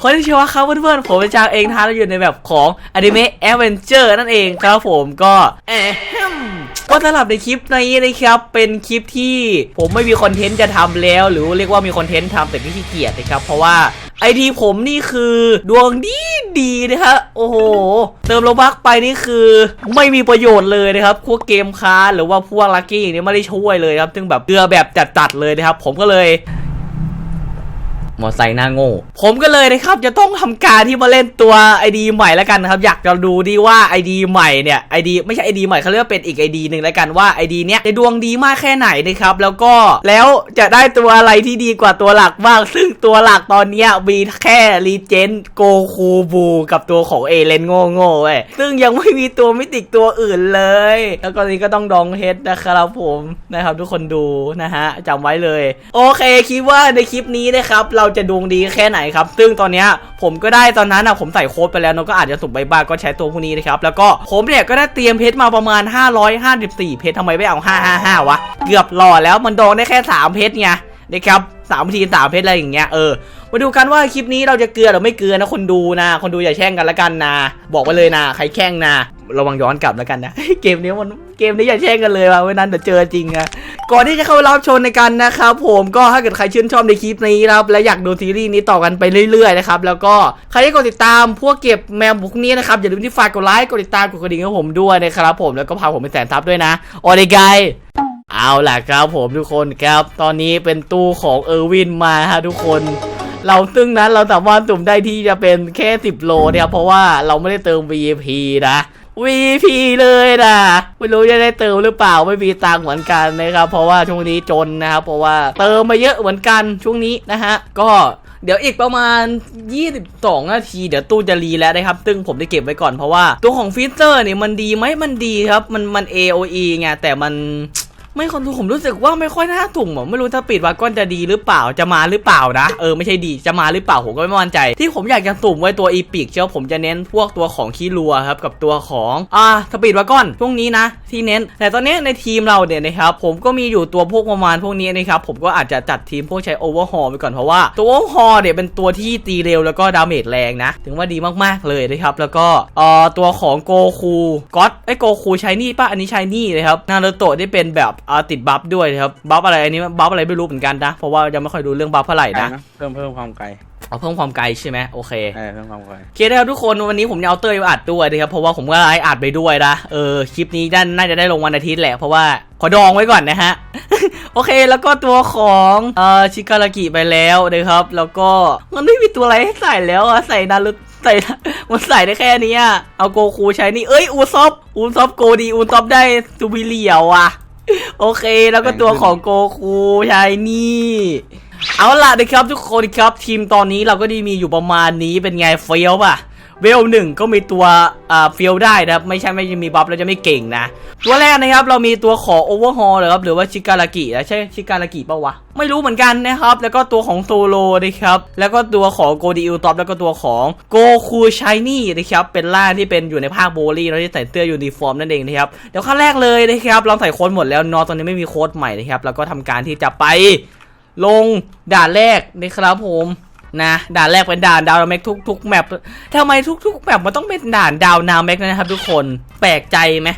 คนที่ชื่อว่าครับเพื่อนๆผมเป็นจางเองนะเราอยู่ในแบบของอนิเมะแอเวนเจอร์นั่นเองครับผมก็แอมก็สำหรับในคลิปนี้นะครับเป็นคลิปที่ผมไม่มีคอนเทนต์จะทำแล้ว หรือเรียกว่ามีคอนเทนต์ทำแต่ไม่ขี้เกียจนะครับเพราะว่าไอดีผมนี่คือดวงดีดีๆนะฮะโอ้โห เติมโลบักไปนี่คือไม่มีประโยชน์เลยนะครับพวกเกมค้าหรือว่าพวกลัคกี้อย่างนี้ไม่ได้ช่วยเลยครับซึ่งแบบเกลือแบบจัดๆเลยนะครับผมก็เลย มอไซค์หน้าโง่ ผมก็เลยนะครับจะต้องทำการที่มาเล่นตัว ID ใหม่แล้วกันนะครับ อยากจะดูดีว่า ID ใหม่เนี่ย ID ไม่ใช่ ID ใหม่เขาเรียกว่าเป็นอีก ID หนึ่งแล้วกันว่า ID เนี้ยจะดวงดีมากแค่ไหนนะครับ แล้วก็แล้วจะได้ตัวอะไรที่ดีกว่าตัวหลักบ้างซึ่งตัวหลักตอนเนี้ยมีแค่รีเจนโกคูบูกับตัวของเอเลนโง่โง่ๆเว้ยซึ่งยังไม่มีตัวมิติตัวอื่นเลย แล้วก็นี้ก็ต้องดองเฮดนะครับผมนะครับทุกคนดูนะฮะจำไว้เลย โอเคคิดว่าในคลิปนี้นะครับเราจะดวงดีแค่ไหนครับ ซึ่งตอนเนี้ยผมก็ได้ตอนนั้นอะผมใส่โค้ดไปแล้วเนาะก็อาจจะสุ่มใบบ้างก็ใช้ตัวพวกนี้นะครับ แล้วก็ผมเนี่ยก็ได้เตรียมเพชรมาประมาณ 554 เพชรทำไมไม่เอา 555 วะ เกือบหล่อแล้วมันดองได้แค่ 3 เพชรไงนะครับ สามทีสามเพชรอะไรอย่างเงี้ยเออมาดูกันว่าคลิปนี้เราจะเกลือหรือไม่เกลือนะคนดูนะ คนดูอย่าแช่งกันละกันนะ บอกไปเลยนะ ใครแช่งนะระวังย้อนกลับแล้วกันนะเกมนี้มันเกมนี้อย่าแช่งกันเลยว่ะวันนั้นเดี๋ยวเจอจริงอะก่อนที่จะเข้าไปรับชมในกันนะครับผมก็ถ้าเกิดใครชื่นชอบในคลิปนี้ครับและอยากดูซีรีส์นี้ต่อกันไปเรื่อยๆนะครับแล้วก็ใครที่กดติดตามพวกเก็บแมวพวกนี้นะครับอย่าลืมที่ฝากกดไลค์กดติดตามกดกระดิ่งให้ผมด้วยนะครับผมแล้วก็พาผมไปแสนซับด้วยนะโอเดไก เอาล่ะครับผมทุกคนครับ ตอนนี้เป็นตู้ของเออร์วินมาฮะทุกคน เราซึ่งนั้นเราสามารถตุ่มได้ที่จะเป็นแค่ 10 โลเนะครับเพราะว่าเราไม่ได้เติม VIP นะ V P เลยนะไม่รู้จะได้เติมหรือเปล่าไม่มีตังเหมือนกันนะครับ เพราะว่าช่วงนี้จนนะครับเพราะว่าเติมมาเยอะเหมือนกันช่วงนี้นะฮะก็เดี๋ยวอีกประมาณ 22 นาที เดี๋ยวตู้จะรีแล้วนะครับ ซึ่งผมได้เก็บไว้ก่อนเพราะว่า ตัวของฟิเซอร์เนี่ยมันดีไหมมันดีครับ มันมัน AOE ไงแต่มัน ไม่คนดูผมรู้สึกว่าไม่ค่อยน่าถุ่มอะไม่รู้ถ้าปิดวาก้อนจะดีหรือเปล่าจะมาหรือเปล่านะ เออไม่ใช่ดีจะมาหรือเปล่าผมก็ไม่มั่นใจ ที่ผมอยากจะสุ่มไว้ตัวอีพิกเชียวผมจะเน้นพวกตัวของคีรัวครับกับตัวของอ่าสปีดวาก้อนพวกนี้นะ ที่เน้น แต่ตอนนี้ในทีมเราเนี่ยนะครับผมก็มีอยู่ตัวพวกประมาณพวกนี้นะครับผมก็อาจจะจัดทีมพวกใช้โอเวอร์ฮอลไปก่อนเพราะว่าตัวโอเวอร์ฮอลเนี่ยเป็นตัวที่ตีเร็วแล้วก็ดาเมจแรงนะ ถึงว่าดีมากๆเลยนะครับแล้วก็เอ่อตัวของโกคูก็อตไอ้โกคูใช้นี่ป่ะอันนี้ใช้นี่เลยครับนารูโตะได้เป็นแบบอ่าติดบัฟด้วยนะครับบัฟอะไรอันนี้บัฟอะไรไม่รู้เหมือนกันนะ เพราะว่ายังไม่ค่อยดูเรื่องบัฟเท่าไหร่นะเพิ่มเพิ่มความไกลเอาเพิ่มความไกลใช่ไหมโอเคเออเพิ่มความไกลโอเคนะครับทุกคนวันนี้ผมจะเอาเต้ยมาอัดด้วยนะครับเพราะว่าผมก็ไลฟ์อัดไปด้วยนะเออคลิปนี้น่าน่าจะได้ลงวันอาทิตย์แหละเพราะว่าขอดองไว้ก่อนนะฮะ โอเคแล้วก็ตัวของเอ่อชิคารากิไปแล้วนะครับ แล้วก็มันไม่มีตัวอะไรให้ใส่แล้วอะใส่นารุใส่มันใส่ได้แค่นี้อะเอาโกคูใช้นี่เอ้ยอูซอฟอูซอฟโกดีอูซอฟได้ตูบิเลียวอะ โอเค แล้วก็ตัวของโกคูใช้นี่ เอาล่ะนะครับทุกคนครับทีมตอนนี้เราก็ได้มีอยู่ประมาณนี้เป็นไงเฟี้ยวป่ะ เวลหนึ่งก็มีตัวอ่าเฟี้ยวได้นะครับ ไม่ใช่ไม่จะมีบัฟแล้วจะไม่เก่งนะ ตัวแรกนะครับ เรามีตัวของโอเวอร์ฮอลนะครับ หรือว่าชิการากินะใช่ชิการากิปะวะ ไม่รู้เหมือนกันนะครับ แล้วก็ตัวของโซโลนะครับ แล้วก็ตัวของโกดิอุตอปแล้วก็ตัวของโกคูชายนี่นะครับ เป็นล่างที่เป็นอยู่ในภาคโบลี่แล้วที่ใส่เสื้อยูนิฟอร์มนั่นเองนะครับ เดี๋ยวขั้นแรกเลยนะครับเราใส่โค้ดหมดแล้วนอตอนนี้ไม่มีโค้ดใหม่นะครับ แล้วก็ทำการที่จะไปลงด่านแรกนะครับผม นะด่านแรกเป็นด่านดาวนาเมกทุกทุกแมปทำไมทุกทุกแมปมันต้องเป็นด่านดาวนาเมกนะครับ ทุกคนแปลกใจไหม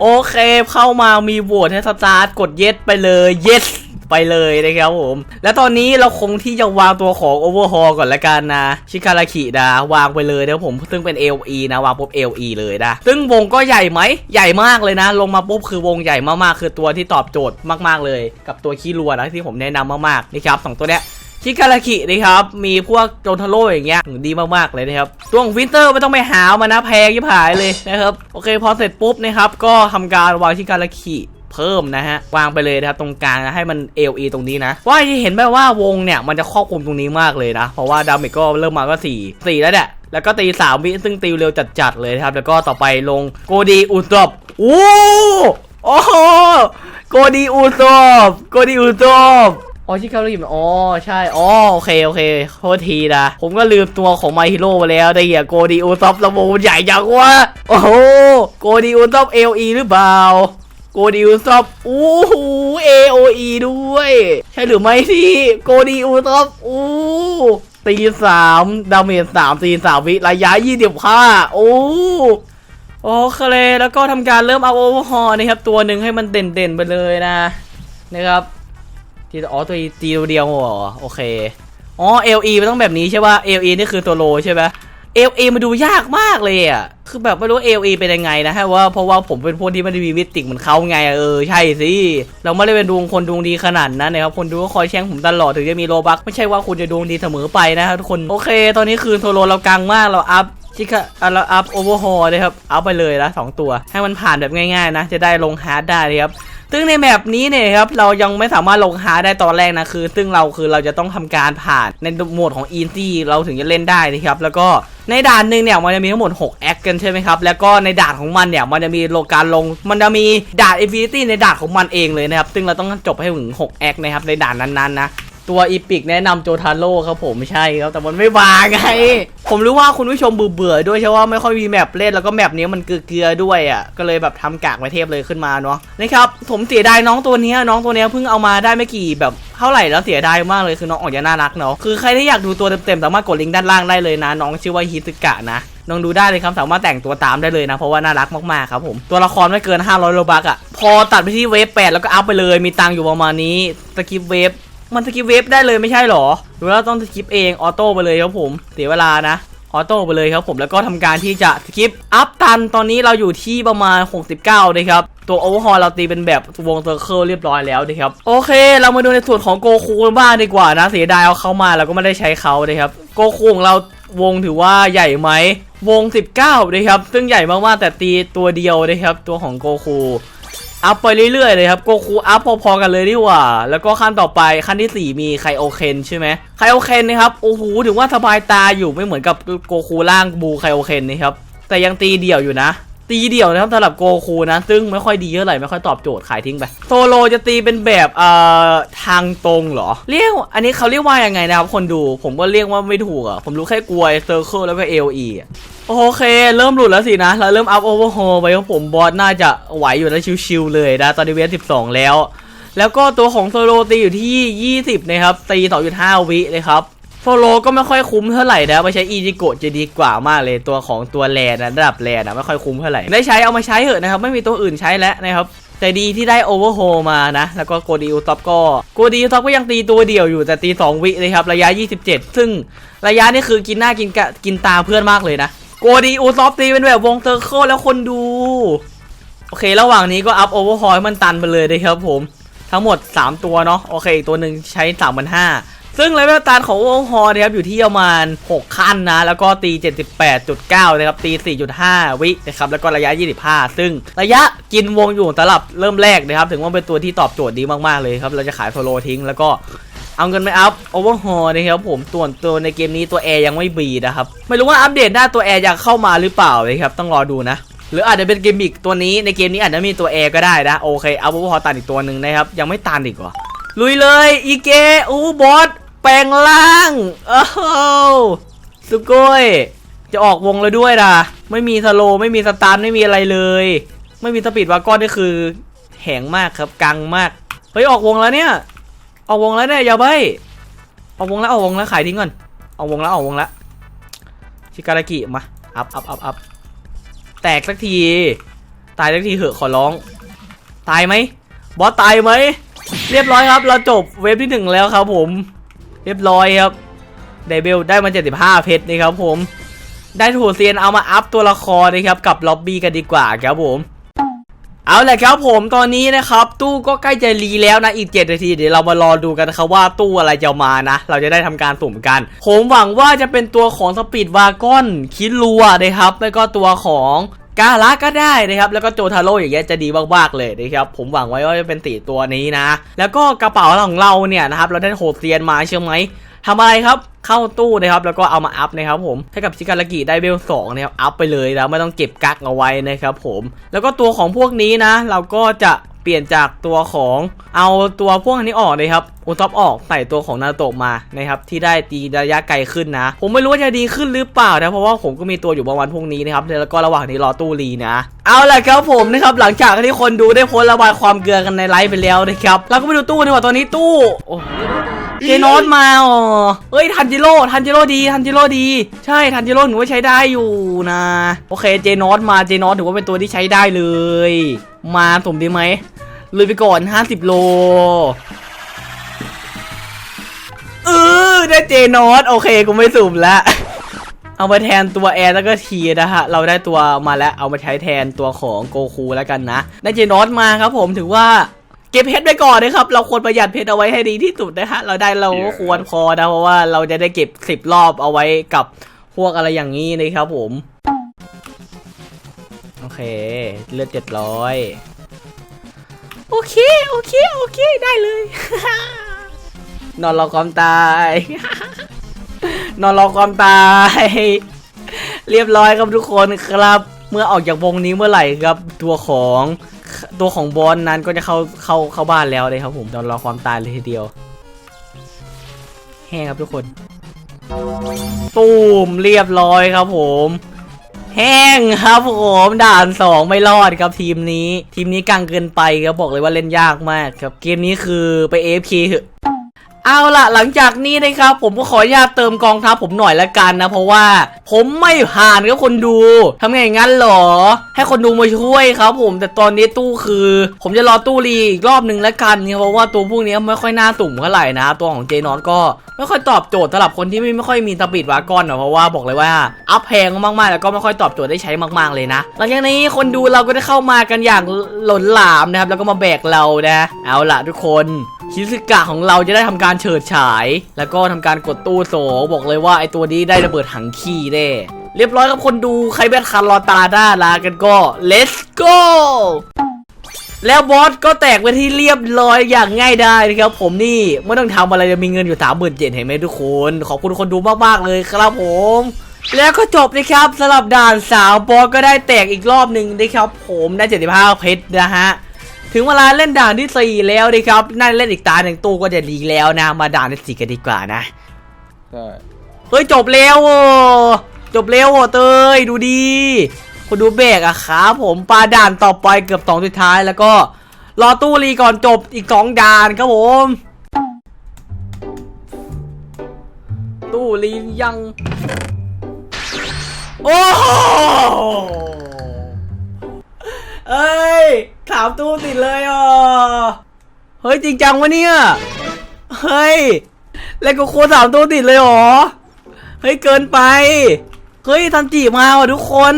โอเคเข้ามามีโหวตให้สตาร์ทกดเยสไปเลย yes ไปเลยนะครับผม แล้วตอนนี้เราคงที่จะวางตัวของ Overhaul ก่อนละกันนะ ชิคาราคิดาวางไปเลยนะผม ซึ่งเป็น LE นะ วางปุ๊บ LE เลยนะ ซึ่งวงก็ใหญ่ไหม ใหญ่มากเลยนะ ลงมาปุ๊บคือวงใหญ่มากๆ คือตัวที่ตอบโจทย์มากๆเลย กับตัวคีรัวนะที่ผมแนะนำมากๆนะครับสองตัวเนี้ย ชิคาราคินะครับ มีพวกโจนทาโร่อย่างเงี้ยดีมากๆเลยนะครับตัวของวินเตอร์ไม่ต้องไปหามานะแพงยิ่หายเลยนะครับ โอเคพอเสร็จปุ๊บนะครับ ก็ทำการวางชิคาราคิเพิ่มนะฮะ วางไปเลยนะครับ ตรงกลางนะให้มัน LE ตรงนี้นะ ว่าจะเห็นไหมว่าวงเนี่ย มันจะครอบคลุมตรงนี้มากเลยนะ เพราะว่าดาเมจก็เริ่มมาก็ 4 4 แล้วเนี่ยแล้วก็ตีสามวิซึ่งตีเร็วจัดๆเลยนะครับ แล้วก็ต่อไปลงโกดีอุตบโอ้โอ้โหโกดีอุตบโกดีอุตบ อ๋อชิคารุยิมอ๋อใช่อ๋อโอเคโอเคโทษทีนะ ผมก็ลืมตัวของไมฮิโร่ไปแล้วได้เหี้ยโกดีอูซอฟระบบใหญ่จังวะโอ้โหโกดีอูซอฟเอลีหรือเปล่าโกดีอูซอฟอู้หูเอโออีด้วย ใช่หรือไม่ที่โกดีอูซอฟอู้ตีสามดาเมจสามตีสามวิระยะยี่สิบห้าโอ้โอเคแล้วก็ทำการเริ่มเอาโอเวอร์ฮอลนะครับ ตัวหนึ่งให้มันเด่นๆไปเลยนะ นะครับ ทีอ๋อตัวตีตัวเดียวเหรอโอเคอ๋อ LE มันต้องแบบนี้ใช่ป่ะ LE นี่คือตัวโลใช่ไหม LE มันดูยากมากเลยอะคือแบบไม่รู้ LE เป็นยังไงนะฮะว่าเพราะว่าผมเป็นพวกที่ไม่ได้มีวิติกเหมือนเขาไงเออใช่สิเราไม่ได้เป็นดวงคนดวงดีขนาดนั้นนะครับคนดูก็คอยแช่งผมตลอดถึงจะมีโลบักไม่ใช่ว่าคุณจะดวงดีเสมอไปนะครับทุกคนโอเค ตอนนี้คือโทโลเรากังมากเราอัพชิค่ะเราอัพโอเวอร์ฮอลเลยครับอัพไปเลยนะสองตัว ให้มันผ่านแบบง่ายๆนะ จะได้ลงฮาร์ดได้เลยครับ ซึ่งในแมปนี้เนี่ยครับเรายังไม่สามารถลงหาได้ตอนแรกนะคือ ซึ่งเราคือเราจะต้องทำการผ่านในโหมดของอินซี่เราถึงจะเล่นได้นะครับแล้วก็ในด่านหนึ่งเนี่ยมันจะมีทั้งหมด6แอคกันใช่ไหมครับแล้วก็ในด่านของมันเนี่ยมันจะมีโลการลง มันจะมีด่านอินฟินิตี้ในด่านของมันเองเลยนะครับซึ่งเราต้องจบให้ถึง6แอคนะครับในด่านนั้นๆนะ ตัวอีพิกแนะนำโจทาโร่ครับผมใช่ครับแต่มันไม่วางไง ผมรู้ว่าคุณผู้ชมเบื่อๆด้วยใช่ว่าไม่ค่อยมีแมปเล่นแล้วก็แมปนี้มันเกลือๆด้วยอะก็เลยแบบทำกากไว้เทพเลยขึ้นมาเนาะนะครับผมเสียดายน้องตัวเนี้ยน้องตัวเนี้ยเพิ่งเอามาได้ไม่กี่แบบเท่าไหร่แล้วเสียดายมากเลยคือน้องออกจะน่ารักเนาะคือใครที่อยากดูตัวเต็มๆสามารถกดลิงก์ด้านล่างได้เลยนะ น้องชื่อว่าฮิซึกะนะลองดูได้เลยครับสามารถแต่งตัวตามได้เลยนะเพราะว่าน่ารักมากๆครับผมตัวละครไม่เกิน 500โลบักอะพอตัดไปที่เวฟ8แล้วก็อัพไปเลยมีตังค์อยู่ประมาณนี้สกิปเวฟ มันสกิปเวฟได้เลยไม่ใช่หรอ หรือว่าต้องสกิปเองออโต้ไปเลยครับผมเสียเวลานะออโต้ไปเลยครับผมแล้วก็ทำการที่จะสกิปอัพตันตอนนี้เราอยู่ที่ประมาณ 69นะครับตัวโอเวอร์ฮอลเราตีเป็นแบบวงเซอร์เคิลเรียบร้อยแล้วนะครับโอเค เรามาดูในส่วนของโกคูบ้างดีกว่านะเสียดายเอาเข้ามาเราก็ไม่ได้ใช้เขานะครับโกคูของเราวงถือว่าใหญ่ไหมวง 19นะครับซึ่งใหญ่มากๆแต่ตีตัวเดียวนะครับตัวของโกคู อัพไปเรื่อยๆเลยครับโกคูอัพพอๆกันเลยดีกว่า แล้วก็ขั้นต่อไปขั้นที่ 4 มีไคโอเคนใช่ไหมไคโอเคนนะครับโอ้โหถือว่าสบายตาอยู่ไม่เหมือนกับโกคูล่างบูไคโอเคนนะครับแต่ยังตีเดี่ยวอยู่นะ ตีเดี่ยวนะครับสำหรับโกคูนะ ซึ่งไม่ค่อยดีเท่าไหร่ไม่ค่อยตอบโจทย์ขายทิ้งไปโซโลจะตีเป็นแบบเอ่อทางตรงเหรอ เรียกอันนี้เขาเรียกว่ายังไงนะครับคนดูผมก็เรียกว่าไม่ถูกอะผมรู้แค่กลวยเซอร์เคิลแล้วก็เอลีอะโอเค เริ่มหลุดแล้วสินะ เราเริ่มอัพโอเวอร์โฮไปครับผมบอสน่าจะไหวอยู่แล้วชิวๆเลยนะตอนนี้เวฟ12 แล้ว แล้วก็ตัวของโซโลตีอยู่ที่ 20 นะครับตี2.5วิเลยครับ โซโลก็ไม่ค่อยคุ้มเท่าไหร่นะไปใช้อีจิโกะจะดีกว่ามากเลยตัวของตัวแลนนะระดับแลนนะไม่ค่อยคุ้มเท่าไหร่ได้ใช้เอามาใช้เถอะนะครับไม่มีตัวอื่นใช้แล้วนะครับแต่ดีที่ได้โอเวอร์โฮมานะ แล้วก็โกดีอุท็อปก็โกดีอุท็อปก็ยังตีตัวเดียวอยู่แต่ตี 2 วิเลยครับ ระยะ 27 ซึ่งระยะนี่คือกินหน้ากินกะกินตาเพื่อนมากเลยนะ โกดีอุท็อปตีเป็นแบบวงเซอร์เคิลแล้วคนดู โอเค ระหว่างนี้ก็อัพโอเวอร์ฮอยมันตันไปเลยนะครับผม ทั้งหมด 3 ตัวเนาะโอเคอีกตัวหนึ่งใช้3 5 0 0 ซึ่งเลเวลตันของโอเวอร์ฮอนะครับอยู่ที่ประมาณ 6 ขั้นนะ แล้วก็ตี 78.9 นะครับ ตี 4.5 วินะครับ แล้วก็ระยะ 25 ซึ่งระยะกินวงอยู่สำหรับเริ่มแรกนะครับ ถึงว่าเป็นตัวที่ตอบโจทย์ดีมากๆเลยครับ เราจะขายโซโลทิ้งแล้วก็เอาเงินไปอัพโอเวอร์ฮอลนะครับผมตัวตัวในเกมนี้ตัวแอร์ยังไม่บีนะครับ ไม่รู้ว่าอัปเดตหน้าตัวแอร์จะเข้ามาหรือเปล่าเลยครับ ต้องรอดูนะหรืออาจจะเป็นเกมอีกตัวนี้ในเกมนี้อาจจะมีตัวแอร์ก็ได้นะโอเคเอาโอเวอร์ฮอลตันอีกตัวหนึ่งนะครับ ยังไม่ตันอีกเหรอลุยเลยอีเกอู้บอส แปลงร่างโอ้โหสุโกยจะออกวงแล้วด้วยนะไม่มีสโลไม่มีสตาร์ทไม่มีอะไรเลย ไม่มีสปีดวากอนนี่คือ แหงมากครับกังมากเฮ้ยออกวงแล้วเนี่ย ออกวงแล้วเนี่ยอย่าใบออกวงแล้วออกวงแล้วขายทิ้งก่อนออกวงแล้วออกวงแล้วชิการากิมาอัพอัพอัพอัพแตกสักที ตายสักทีเหอะขอร้อง ตายไหมบอสตายไหมเรียบร้อยครับ เราจบเวฟที่หนึ่งแล้วครับผม เรียบร้อยครับไดเบลได้มา 75 เพชรนะครับผม ได้ถูเซียนเอามาอัพตัวละครนะครับกับล็อบบี้กันดีกว่าครับผมเอาแหละครับผมตอนนี้นะครับ ตู้ก็ใกล้จะรีแล้วนะอีก 7 นาที เดี๋ยวเรามารอดูกันนะครับว่าตู้อะไรจะมานะ เราจะได้ทำการสุ่มกัน ผมหวังว่าจะเป็นตัวของสปีดวากอนคิดลัวนะครับแล้วก็ตัวของ กาละก็ได้นะครับแล้วก็โจทาโร่อย่างเงี้ยจะดีมากๆเลยนะครับผมหวังไว้ว่าจะเป็นตีตัวนี้นะ แล้วก็กระเป๋าของเราเนี่ยนะครับเราได้โหดเซียนมาใช่ไหมทำอะไรครับเข้าตู้นะครับแล้วก็เอามาอัพนะครับผมให้กับชิการากิได้เบลสองนะครับอัพไปเลยแล้วไม่ต้องเก็บกักเอาไว้นะครับผมแล้วก็ตัวของพวกนี้นะ เราก็จะเปลี่ยนจากตัวของเอาตัวพวกนี้ออกเลยครับ อุท็อปออกใส่ตัวของนาโตะมานะครับที่ได้ตีระยะไกลขึ้นนะ ผมไม่รู้ว่าจะดีขึ้นหรือเปล่านะเพราะว่าผมก็มีตัวอยู่ประมาณพวกนี้นะครับแล้วก็ระหว่างนี้รอตู้รีนะ เอาละครับผมนะครับหลังจากที่คนดูได้โพสต์ระบายความเกลือกันในไลฟ์ไปแล้วนะครับเราก็ไปดูตู้ดีกว่าตอนนี้ตู้โอ้เจนอสมาอ๋อเฮ้ยทันจิโร่ทันจิโร่ดีทันจิโร่ดี ใช่ทันจิโร่หนูว่าใช้ได้อยู่นะ โอเคเจนอสมาเจนอสถือว่าเป็นตัวที่ใช้ได้เลย มาสมดีไหมเลยไปก่อน 50 โล ได้เจนอสโอเคกูไม่สุ่มแล้วเอามาแทนตัวแอร์แล้วก็ทีนะฮะ เราได้ตัวมาแล้วเอามาใช้แทนตัวของโกคูแล้วกันนะ ได้เจนอสมาครับผมถือว่าเก็บเพชรไว้ก่อนนะครับ เราควรประหยัดเพชรเอาไว้ให้ดีที่สุดนะฮะ เราได้เราก็ควรพอนะ เพราะว่าเราจะได้เก็บสิบรอบเอาไว้กับพวกอะไรอย่างนี้นะครับผม โอเค เลือดเจ็ดร้อยโอเค โอเค โอเค ได้เลย นอนรอความตาย นอนรอความตาย เรียบร้อยครับทุกคนครับ เมื่อออกจากวงนี้เมื่อไหร่ครับ ตัวของตัวของบอลนั้นก็จะเข้าเข้าเข้าบ้านแล้วเลยครับ ผมนอนรอความตายเลยทีเดียว แห้งครับทุกคนตูมเรียบร้อยครับผม แห้งครับผมด่านสองไม่รอดครับทีมนี้ ทีมนี้กังเกินไปครับบอกเลยว่าเล่นยากมากครับเกมนี้คือไป AFK เหอะ เอาล่ะหลังจากนี้นะครับผมก็ขออนุญาตเติมกองทัพผมหน่อยละกันนะ เพราะว่าผมไม่ผ่านกับคนดูทำไงงั้นหรอ ให้คนดูมาช่วยครับผมแต่ตอนนี้ตู้คือ ผมจะรอตู้รีอีกรอบหนึ่งละกันเนี่ยเพราะว่าตัวพวกนี้ไม่ค่อยน่าตุ่มเท่าไหร่นะตัวของเจนอนก็ไม่ค่อยตอบโจทย์สำหรับคนที่ไม่ไม่ค่อยมีตะปิดวากอนนะเพราะว่าบอกเลยว่าอัพแพงมากๆแล้วก็ไม่ค่อยตอบโจทย์ได้ใช้มาก ๆเลยนะ หลังจากนี้คนดูเราก็ได้เข้ามากันอย่างหล่นหลามนะครับแล้วก็มาแบกเรานะ เอาล่ะทุกคนชิซึกะของเราจะได้ทำการเฉิดฉาย แล้วก็ทำการกดตู้โสบอกเลยว่าไอตัวนี้ได้ระเบิดหังขี้แน่เรียบร้อยครับคนดูใครแบทคันรอตาด้าลากันก็ let's go แล้วบอสก็แตกไปที่เรียบร้อยอย่างง่ายได้นะครับผมนี่ไม่ต้องทำอะไรจะมีเงินอยู่สามหมื่นเจ็ดเห็นไหมทุกคน ขอบคุณคนดูมากๆเลยครับผม แล้วก็จบนะครับสำหรับด่านสาวบอสก็ได้แตกอีกรอบหนึ่งนะครับผมได้ 75 เพชรนะฮะ ถึงเวลาเล่นด่านที่ 4 แล้วนะครับน่าเล่นอีกตาหนึ่งตู้ก็จะดีแล้วนะ มาด่านที่สี่กันดีกว่านะใช่เฮ้ยจบแล้วโว้จบแล้วโว้เตยดูดีคนดูเบรกอะครับผมปลาด่านต่อไปเกือบสองสุดท้ายแล้วก็รอตู้รีก่อนจบอีกสองด่านครับผม ตู้รียัง โอ้โหเอ้ยถามตู้ติดเลยอะ เฮ้ยจริงจังวะเนี่ย เฮ้ย แล้วก็โคสามตู้ติดเลยหรอ เฮ้ยเกินไป เฮ้ยทันจีมาว่ะทุกคน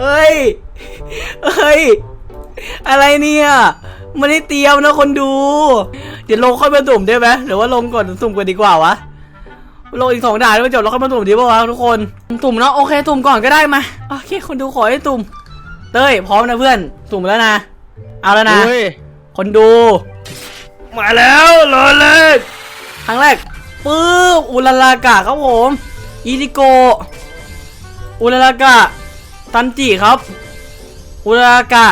เฮ้ย เฮ้ย อะไรเนี่ยไม่ได้เตรียมนะคนดู เดี๋ยวลงค่อยมาสุ่มได้ไหมหรือว่าลงก่อนสุ่มกันดีกว่าวะลงอีกสองด่านแล้วจบแล้วค่อยมาสุ่มดีป่าวะทุกคนสุ่มเนาะโอเคสุ่มก่อนก็ได้มาโอเคคนดูขอให้สุ่ม เต้ยพร้อมนะเพื่อนสุ่มแล้วนะ เอาแล้วนะ เฮ้ยคนดู มาแล้วรอเลยครั้งแรกปื้มอุลาลากะครับผมอีริโก อุลาลากะตันจิครับ อุลาลากะ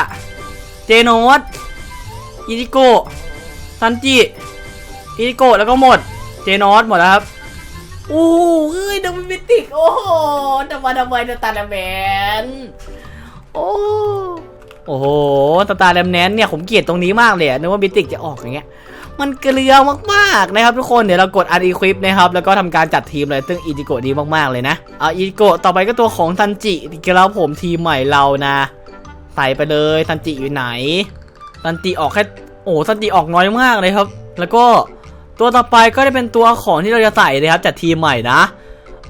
เจโนสอีริโกตันจิอีริโกแล้วก็หมด เจโนสหมดแล้วครับอู้หูเอ้ยดับเบิลมิติก โอ้โหดับเบิลดับเบิลตาดับเบิล โอ้โอ้โหตาตาแรมแนนเนี่ยผมเกลียดตรงนี้มากเลยอะนึกว่าบิติกจะออกอย่างเงี้ย มันเกลือมากๆนะครับทุกคน เดี๋ยวเรากดอันอีควิปนะครับแล้วก็ทำการจัดทีมเลยซึ่งอีจิโกะดีมากๆเลยนะ เอาอีจิโกะต่อไปก็ตัวของทันจิที่เราผมทีมใหม่เรานะ ใส่ไปเลยทันจิอยู่ไหน ทันจิออกแค่ โอ้ทันจิออกน้อยมากเลยครับ แล้วก็ตัวต่อไปก็จะเป็นตัวของที่เราจะใส่เลยครับจัดทีมใหม่นะ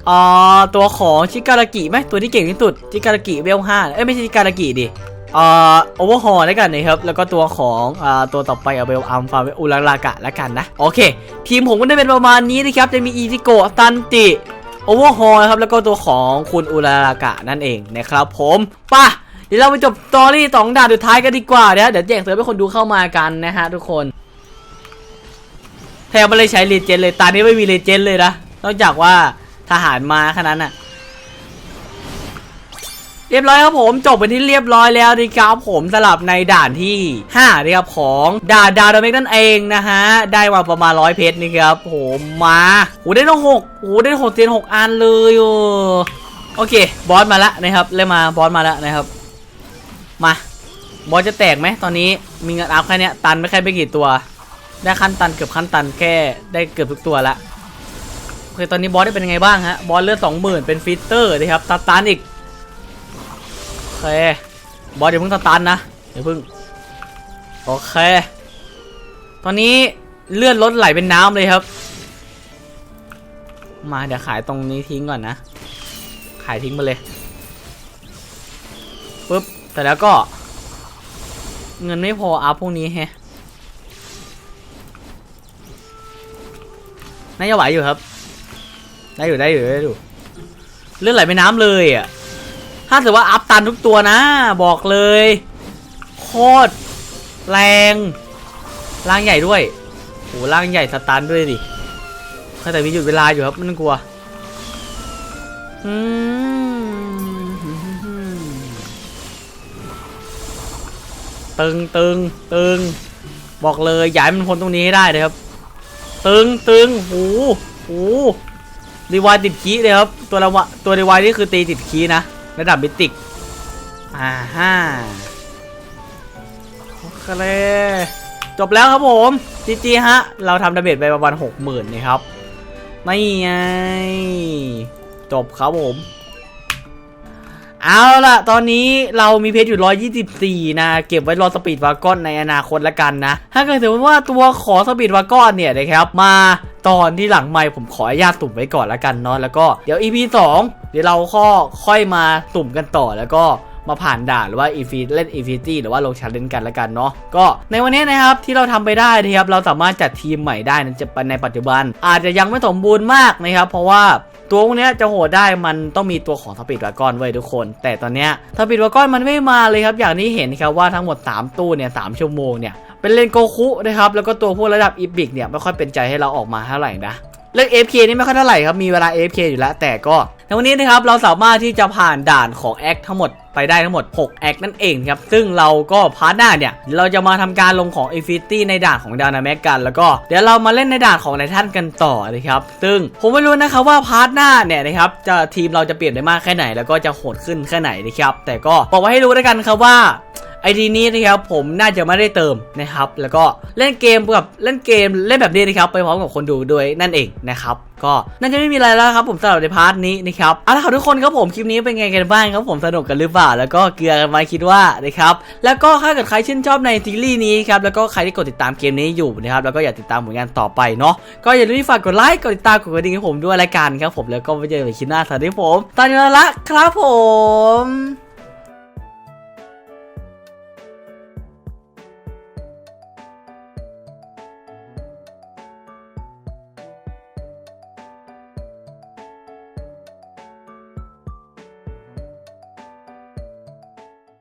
อ่าตัวของชิการากิไหมตัวที่เก่งที่สุดชิการากิเวลห้าเอ้ยไม่ใช่ชิการากิดิอ่าโอเวอร์ฮอลแล้วกันนะครับ แล้วก็ตัวของอ่าตัวต่อไปเอาเบลอัมฟาอุลารากะแล้วกันนะ โอเค ทีมผมก็ได้เป็นประมาณนี้นะครับ จะมีอีซิโกะตันติโอเวอร์ฮอลครับ แล้วก็ตัวของคุณอุลารากะนั่นเองนะครับผมป่ะเดี๋ยวเราไปจบตอรี่สองด่านสุดท้ายกันดีกว่านะเดี๋ยวแจ้งเตือนให้คนดูเข้ามากันนะฮะทุกคนแทบไม่ได้ใช้เลเจนด์เลยตอนนี้ไม่มีเลเจนด์เลยนะนอกจากว่า ทหารมาแค่นั้นน่ะ เรียบร้อยครับผมจบเป็นที่เรียบร้อยแล้วนะครับผมสลับในด่านที่5นะครับของด่านดาวดาเมกนั่นเองนะฮะ ได้มาประมาณร้อยเพชรนี่ครับผมมาโหได้ต้องหกโหได้หกเจนหกอันเลยโอ้โอเค บอสมาล้วนะครับเล่มาบอสมาล้วนะครับ มาบอสจะแตกไหมตอนนี้มีเงินอัพแค่เนี้ยตันไม่แค่ไม่กี่ตัว ได้ขั้นตันเกือบขั้นตันแค่ได้เกือบทุกตัวละ เคตอนนี้บอสได้เป็นยังไงบ้างฮะ บอสเลือดสองหมื่นเป็นฟิตเตอร์นะครับตาตันอีกโอเค บอสเดี๋ยวเพิ่งตาตันนะ เดี๋ยวเพิ่ง โอเค ตอนนี้เลือดลดไหลเป็นน้ำเลยครับ มาเดี๋ยวขายตรงนี้ทิ้งก่อนนะ ขายทิ้งไปเลยปุ๊บ แต่แล้วก็ เงินไม่พออัพพวกนี้แฮะน่าจะไหวอยู่ครับ ได้อยู่ได้อยู่ได้อยู่เลือดไหลไปน้ำเลยอะถ้าถือว่าอัพตันทุกตัวนะ บอกเลย โคตรแรงร่างใหญ่ด้วยโหร่างใหญ่สตันด้วยดิแต่มีหยุดเวลาอยู่ครับไม่ต้องกลัวอืมตึงตึงตึงบอกเลยย่าให้มันพ้นตรงนี้ให้ได้เลยครับ ตึงตึงหูหู รีวายติดคีเลยครับ ตัวละวะตัวรีวายนี่คือตีติดคีนะ ระดับมิติกอ่าฮ่าโอเคจบแล้วครับผมจีจีฮะ เราทำดาเมจไปประมาณหกหมื่นนะครับ ไม่ไง จบครับผม เอาล่ะ ตอนนี้เรามีเพชรอยู่ 124 นะ เก็บไว้รอสปีดวากอนในอนาคตละกันนะ ถ้าเกิดสมมติว่าตัวขอสปีดวากอนเนี่ยนะครับ มาตอนที่หลังไม่ผมขออนุญาตตุ่มไว้ก่อนละกันเนาะ แล้วก็เดี๋ยว EP 2 เดี๋ยวเราข้อค่อยมาตุ่มกันต่อแล้วก็มาผ่านด่านหรือว่าอีฟีเล่นอีฟีตี้หรือว่าลงชาเลนจ์กันละกันเนาะก็ในวันนี้นะครับที่เราทำไปได้นะครับเราสามารถจัดทีมใหม่ได้นะจะในปัจจุบัน อาจจะยังไม่สมบูรณ์มากนะครับเพราะว่า ตัวพวกนี้จะโหดได้มันต้องมีตัวของสปิดวากอนไว้ยทุกคน แต่ตอนเนี้ยสปิดวากอนมันไม่มาเลยครับ อย่างนี้เห็นครับว่าทั้งหมด 3 ตู้เนี่ยสชั่วโมงเนี่ยเป็นเลนโกคุนะครับแล้วก็ตัวพวกระดับอีพิกเนี่ยไม่ค่อยเป็นใจให้เราออกมาเท่าไหร่นะเรื่อง AFK นี่ไม่ค่อยเท่าไหร่ครับ มีเวลา AFK อยู่แล้ว แต่ก็ในวันนี้นะครับ เราสามารถที่จะผ่านด่านของแอคทั้งหมด ไปได้ทั้งหมด 6 แอคนั่นเองครับ ซึ่งเราก็พาร์ทหน้าเนี่ย เราจะมาทำการลงของ i n f i n i t y ในด่านของดาวนาแมกกัน แล้วก็เดี๋ยวเรามาเล่นในด่านของไททันกันต่อนะครับ ซึ่งผมไม่รู้นะครับว่าพาร์ทหน้าเนี่ยนะครับจะทีมเราจะเปลี่ยนได้มากแค่ไหน แล้วก็จะโหดขึ้นแค่ไหนนะครับ แต่ก็บอกไว้ให้รู้ด้วยกันครับว่า ไอดีนี้นะครับผมน่าจะไม่ได้เติมนะครับ แล้วก็เล่นเกมกับเล่นเกมเล่นแบบนี้นะครับไปพร้อมกับคนดูด้วยนั่นเองนะครับก็น่าจะไม่มีอะไรแล้วครับผมสำหรับในพาร์ทนี้นะครับเอาละครับทุกคนครับผมคลิปนี้เป็นไงกันบ้างครับผมสนุกกันหรือเปล่า แล้วก็เกลือกันไหมคิดว่านะครับแล้วก็ถ้าเกิดใครชื่นชอบในซีรีส์นี้ครับแล้วก็ใครที่กดติดตามเกมนี้อยู่นะครับแล้วก็อยากติดตามผลงานต่อไปเนาะก็อย่าลืมฝากกดไลค์กดติดตามกดกระดิ่งให้ผมด้วยรายการครับผมแล้วก็ไว้เจอกันในคลิปหน้าสวัสดีผมตอนนี้ละครับผม